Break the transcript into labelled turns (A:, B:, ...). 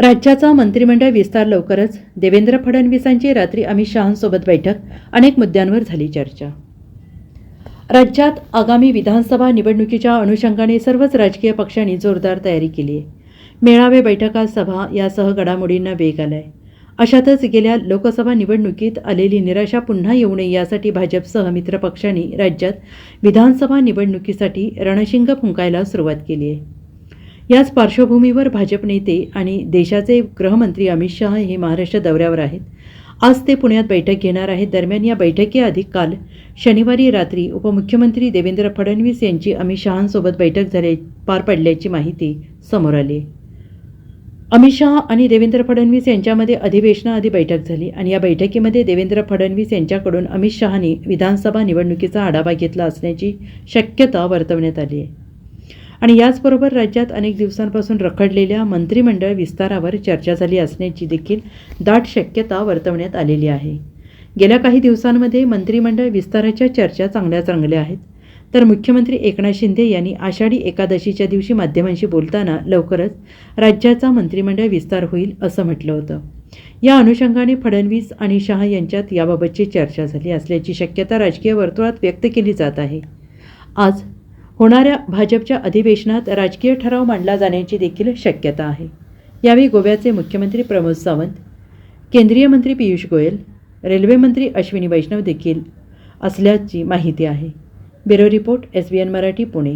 A: राज्याचा मंत्रिमंडळ विस्तार लवकरच देवेंद्र फडणवीसांची रात्री अमित शहांसोबत बैठक अनेक मुद्द्यांवर झाली चर्चा. राज्यात आगामी विधानसभा निवडणुकीच्या अनुषंगाने सर्वच राजकीय पक्षांनी जोरदार तयारी केली आहे. मेळावे बैठका सभा यासह घडामोडींना वेग आलाय. अशातच गेल्या लोकसभा निवडणुकीत आलेली निराशा पुन्हा येऊ नये यासाठी भाजपसह मित्रपक्षांनी राज्यात विधानसभा निवडणुकीसाठी रणशिंग फुंकायला सुरुवात केली आहे. याच पार्श्वभूमीवर भाजप नेते आणि देशाचे गृहमंत्री अमित शहा हे महाराष्ट्र दौऱ्यावर आहेत. आज ते पुण्यात बैठक घेणार आहेत. दरम्यान या बैठकीआधी काल शनिवारी रात्री उपमुख्यमंत्री देवेंद्र फडणवीस यांची अमित शहांसोबत बैठक झाल्या पार पडल्याची माहिती समोर आली. आहे. अमित शहा आणि देवेंद्र फडणवीस यांच्यामध्ये अधिवेशनाआधी बैठक झाली आणि या बैठकीमध्ये देवेंद्र फडणवीस यांच्याकडून अमित शहानी विधानसभा निवडणुकीचा आढावा घेतला असण्याची शक्यता वर्तवण्यात आली आहे. आणि याचबरोबर राज्यात अनेक दिवसांपासून रखडलेल्या मंत्रिमंडळ विस्तारावर चर्चा झाली असण्याची देखील दाट शक्यता वर्तवण्यात आलेली आहे. गेल्या काही दिवसांमध्ये मंत्रिमंडळ विस्ताराच्या चर्चा चांगल्या चांगल्या आहेत. तर मुख्यमंत्री एकनाथ शिंदे यांनी आषाढी एकादशीच्या दिवशी माध्यमांशी बोलताना लवकरच राज्याचा मंत्रिमंडळ विस्तार होईल असं म्हटलं होतं. या अनुषंगाने फडणवीस आणि शहा यांच्यात याबाबतची चर्चा झाली असल्याची शक्यता राजकीय वर्तुळात व्यक्त केली जात आहे. आज होणाऱ्या भाजपच्या अधिवेशनात राजकीय ठराव मांडला जाण्याची देखील शक्यता आहे. यावेळी गोव्याचे मुख्यमंत्री प्रमोद सावंत केंद्रीय मंत्री पियुष गोयल रेल्वे मंत्री अश्विनी वैष्णव देखील असल्याची माहिती आहे. Bureau report S B N Marathi Pune.